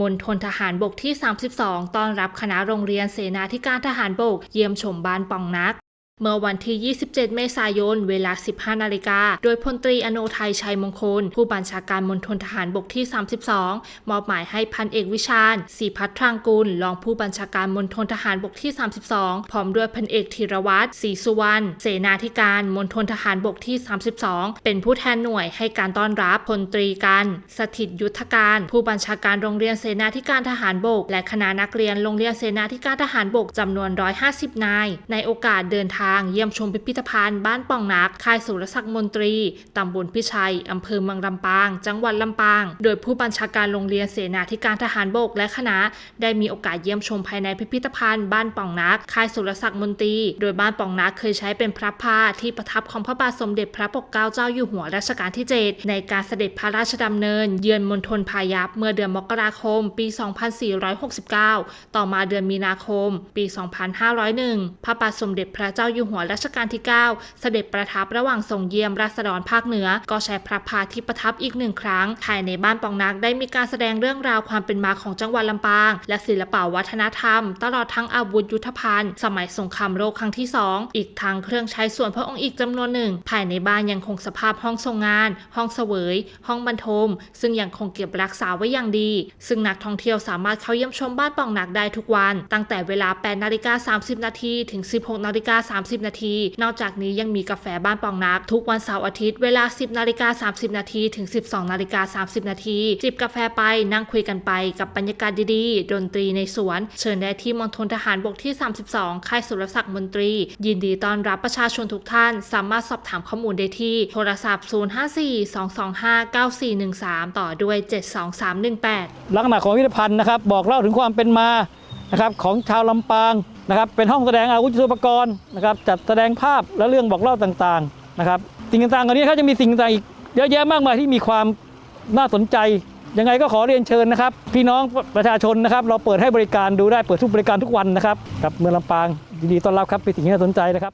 มณฑลทหารบกที่ 32 ต้อนรับคณะโรงเรียนเสนาธิการทหารบก เยี่ยมชมบ้านปองนัก เมื่อวันที่ 27 เมษายน เวลา 15 นาฬิกา โดยพลตรีอโนไทยชัยมงคล ผู้บัญชาการมณฑลทหารบกที่ 32 มอบหมายให้พันเอกวิชาญศรีพัฒน์ทรางกุล รองผู้บัญชาการมณฑลทหารบกที่ 32 พร้อมด้วยพันเอกธีรวัตรศรีสุวรรณ เสนาธิการมณฑลทหารบกที่ 32 เป็นผู้แทนหน่วยให้การต้อนรับพลตรีกัน สถิตยุทธการ ผู้บัญชาการโรงเรียนเสนาธิการทหารบก และคณะนักเรียนโรงเรียนเสนาธิการทหารบกจำนวน 150 นาย ในโอกาสเดินทางเยี่ยมชมพิพิธภัณฑ์บ้านป่องนัก ค่ายสุรศักดิ์มนตรี ตำบลพิชัย อำเภอเมืองลำปาง จังหวัดลำปาง โดยผู้บัญชาการโรงเรียนเสนาธิการทหารบกและคณะ ได้มีโอกาสเยี่ยมชมภายในพิพิธภัณฑ์บ้านป่องนัก ค่ายสุรศักดิ์มนตรี โดยบ้านป่องนักเคยใช้เป็นพระพาที่ประทับของพระบาทสมเด็จพระปกเกล้าเจ้าอยู่หัวรัชกาลที่ 7 ในการเสด็จพระราชดำเนิน เยือนมณฑลพายัพเมื่อเดือนมกราคม ปี 2469 ต่อมาเดือนมีนาคม ปี 2501 พระบาทสมเด็จพระเจ้าอยู่หัวรัชกาลที่ 9 เสด็จประทับระหว่างทรงเยี่ยมราษฎรภาคเหนือ ก็ใช้พระพาที่ประทับอีกหนึ่งครั้ง ภายในบ้านปองนักได้มีการแสดงเรื่องราวความเป็นมาของจังหวัดลำปาง และศิลปวัฒนธรรม ตลอดทั้งอาวุธยุทธภัณฑ์ สมัยสงครามโลกครั้งที่ 2 อีกทางเครื่องใช้ส่วนพระองค์อีกจำนวนหนึ่ง ภายในบ้านยังคงสภาพห้องทรงงาน ห้องเสวย ห้องบรรทม ซึ่งยังคงเก็บรักษาไว้อย่างดี ซึ่งนักท่องเที่ยวสามารถเข้าเยี่ยมชมบ้านปองนักได้ทุกวัน ตั้งแต่เวลา8นาฬิกา30 นาทีถึง 16นาฬิกา30 นาที นอกจากนี้ยังมีกาแฟบ้านปองนัก ทุกวันเสาร์อาทิตย์เวลา 10นาฬิกา30 นาทีถึง 12นาฬิกา30 นาทีจิบกาแฟไปนั่งคุยกันไปกับบรรยากาศดีๆ ดนตรีในสวน เชิญได้ที่มณฑลทหารบกที่ 32 ค่ายสุรศักดิ์มนตรี ยินดีต้อนรับประชาชนทุกท่าน สามารถสอบถามข้อมูลได้ที่โทรศัพท์ 054-225-9413 ต่อด้วย 72318 ลักษณะของพิพิธภัณฑ์นะครับ บอกเล่าถึงความเป็นมา นะครับของชาวลำปางนะครับเป็นห้องแสดงอาวุธยุทโธปกรณ์นะครับจัดแสดงภาพและเรื่องบอกเล่าต่างๆนะครับสิ่งต่างๆเหล่านี้เขาจะมีสิ่งต่างๆอีกเยอะแยะมากมายที่มีความน่าสนใจ ยังไงก็ขอเรียนเชิญนะครับ พี่น้องประชาชนนะครับ เราเปิดให้บริการดูได้เปิดทุกบริการทุกวันนะครับกับเมืองลำปางยินดีต้อนรับครับเป็นสิ่งที่น่าสนใจนะครับ